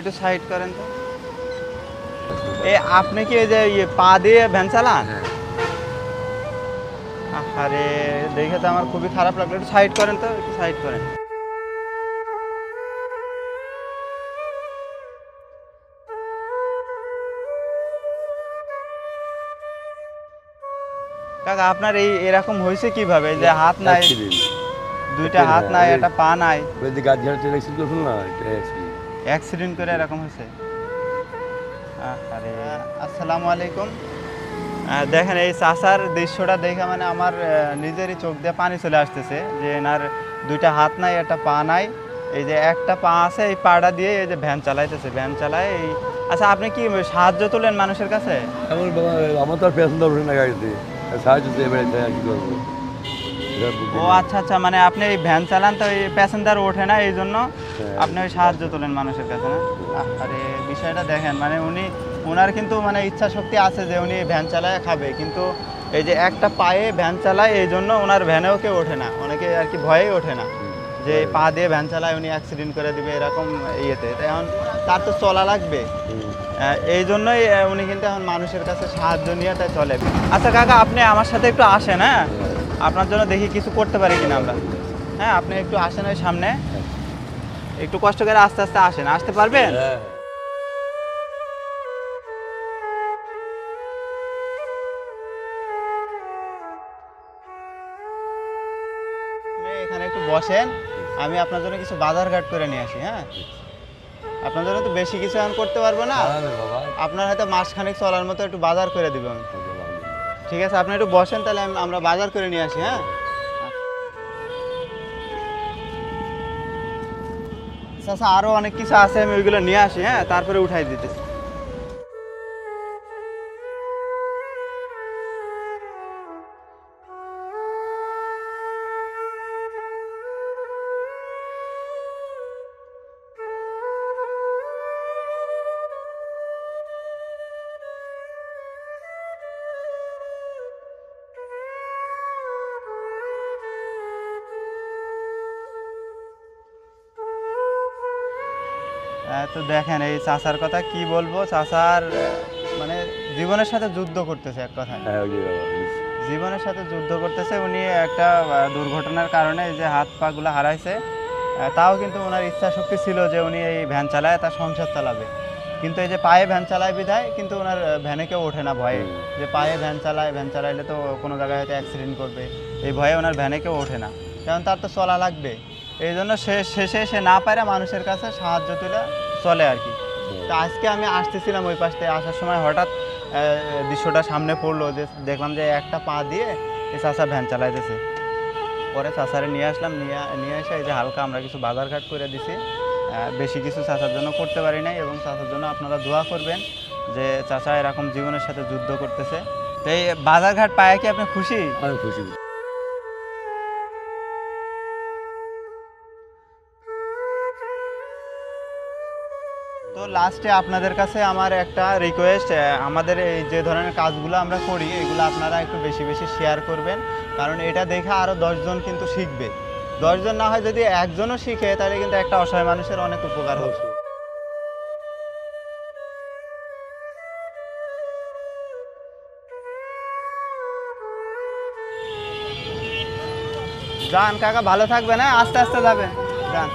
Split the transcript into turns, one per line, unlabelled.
একটু সাইড করেন তো। এ আপনি কি এই যে ইয়ে পা দিয়ে ভ্যান চালান?
হ্যাঁ।
আরে দেখে তো আমার খুবই খারাপ লাগল। একটু সাইড করেন তো একটু সাইড করেন। কাকা আপনার এই এরকম হয়েছে কীভাবে? যে হাত নাই দুইটা হাত নাই একটা পা নাই।
ওই যে গাছ ঝাড় চলে এসেছিল না এটা.
অ্যাক্সিডেন্ট করে এরকম হয়েছে। আরে আসসালামু আলাইকুম। দেখেন এই চাষার দৃশ্যটা দেখে মানে আমার নিজেরই চোখ দিয়ে পানি চলে আসতেছে যে এনার দুইটা হাত নাই একটা পা নাই। এই যে একটা পা আছে এই পাটা দিয়ে এই যে ভ্যান চালাইতেছে ভ্যান চালায় এই আচ্ছা আপনি কি সাহায্য তোলেন মানুষের কাছে?
আমার তো আর প্যাসেঞ্জার ওঠে না গাড়িতে। সাহায্য কি করব?
ও আচ্ছা আচ্ছা মানে আপনি এই ভ্যান চালান তো এই প্যাসেঞ্জার ওঠে না এই জন্য। আপনি ওই সাহায্য তোলেন মানুষের কাছে না? আরে বিষয়টা দেখেন মানে উনি ওনার কিন্তু মানে ইচ্ছা শক্তি আছে যে উনি ভ্যান চালায় খাবে কিন্তু এই যে একটা পায়ে ভ্যান চালায় এই জন্য ওনার ভ্যানেও কেউ ওঠে না। অনেকে আর কি ভয়েই ওঠে না যে পা দিয়ে ভ্যান চালায় উনি অ্যাক্সিডেন্ট করে দিবে এরকম ইয়েতে। এখন তার তো চলা লাগবে। এই জন্যই উনি কিন্তু এখন মানুষের কাছে সাহায্য নিয়ে তাই চলে। আচ্ছা কাকা আপনি আমার সাথে একটু আসেন হ্যাঁ? আপনার জন্য দেখি কিছু করতে পারি কিনা আমরা? হ্যাঁ আপনি একটু আসেন ওই সামনে। একটু কষ্ট করে আস্তে আস্তে আসেন আসতে পারবেন?
হ্যাঁ।
এখানে একটু বসেন। আমি আপনার জন্য কিছু বাজার ঘাট করে নিয়ে আসি হ্যাঁ? আপনার জন্য তো বেশি কিছু এখন করতে পারব না। আপনার হয়তো মাসখানেক চলার মতো একটু বাজার করে দিব আমি ঠিক আছে আপনি একটু বসেন তাহলে আম- আমরা বাজার করে নিয়ে আসি হ্যাঁ? আচ্ছা আরও অনেক কিছু আছে আমি ওইগুলো নিয়ে আসি হ্যাঁ তারপরে উঠাই দিতেছি। তো দেখেন এই চাচার কথা কি বলব? চাচার আহ, মানে জীবনের সাথে যুদ্ধ করতেছে এক কথায়।
হ্যাঁ
জীবনের সাথে যুদ্ধ করতেছে উনি একটা দুর্ঘটনার কারণে এই যে হাত পাগুলো হারাইছে তাও কিন্তু ওনার ইচ্ছা শক্তি ছিল যে উনি এই ভ্যান চালায় তার সংসার চালাবে। কিন্তু এই যে পায়ে ভ্যান চালায় বিধায় কিন্তু ওনার ভ্যানে কেউ ওঠে না ভয়ে। যে পায়ে ভ্যান চালায় ভ্যান চালাইলে তো কোনো জায়গায় হয়তো অ্যাক্সিডেন্ট করবে। এই ভয়ে ওনার ভ্যানে কেউ ওঠে না। কারণ তার তো চলা লাগবে। এই জন্য শেষে সে না পারে মানুষের কাছে সাহায্য তুলে চলে আর কি। তো আজকে আমি আসতেছিলাম ওই পাশ আসার সময় হঠাৎ দৃশ্যটা সামনে পড়ল যে দেখলাম যে একটা পা দিয়ে এই চাষা ভ্যান চালাইতেছে। পরে চাষারে নিয়ে আসলাম, নিয়ে নিয়ে এসে এই যে হালকা আমরা কিছু বাজারঘাট করে দিছি। বেশি কিছু চাষার জন্য করতে পারি নাই এবং চাষার জন্য আপনারা দোয়া করবেন যে চাষা এরকম জীবনের সাথে যুদ্ধ করতেছে। তো এই বাজারঘাট পায়ে কি আপনি খুশি?
খুশি।
তো লাস্টে আপনাদের কাছে আমার একটা রিকোয়েস্ট আমাদের এই যে ধরনের কাজগুলো আমরা করি, এগুলো আপনারা একটু বেশি বেশি শেয়ার করবেন। কারণ এটা দেখে আরও দশজন কিন্তু শিখবে। দশজন না হয় যদি একজনও শিখে, তাহলে কিন্তু একটা অসহায় মানুষের অনেক উপকার হবে। যান কাকা, ভালো থাকবে না আস্তে আস্তে যাবেন। যান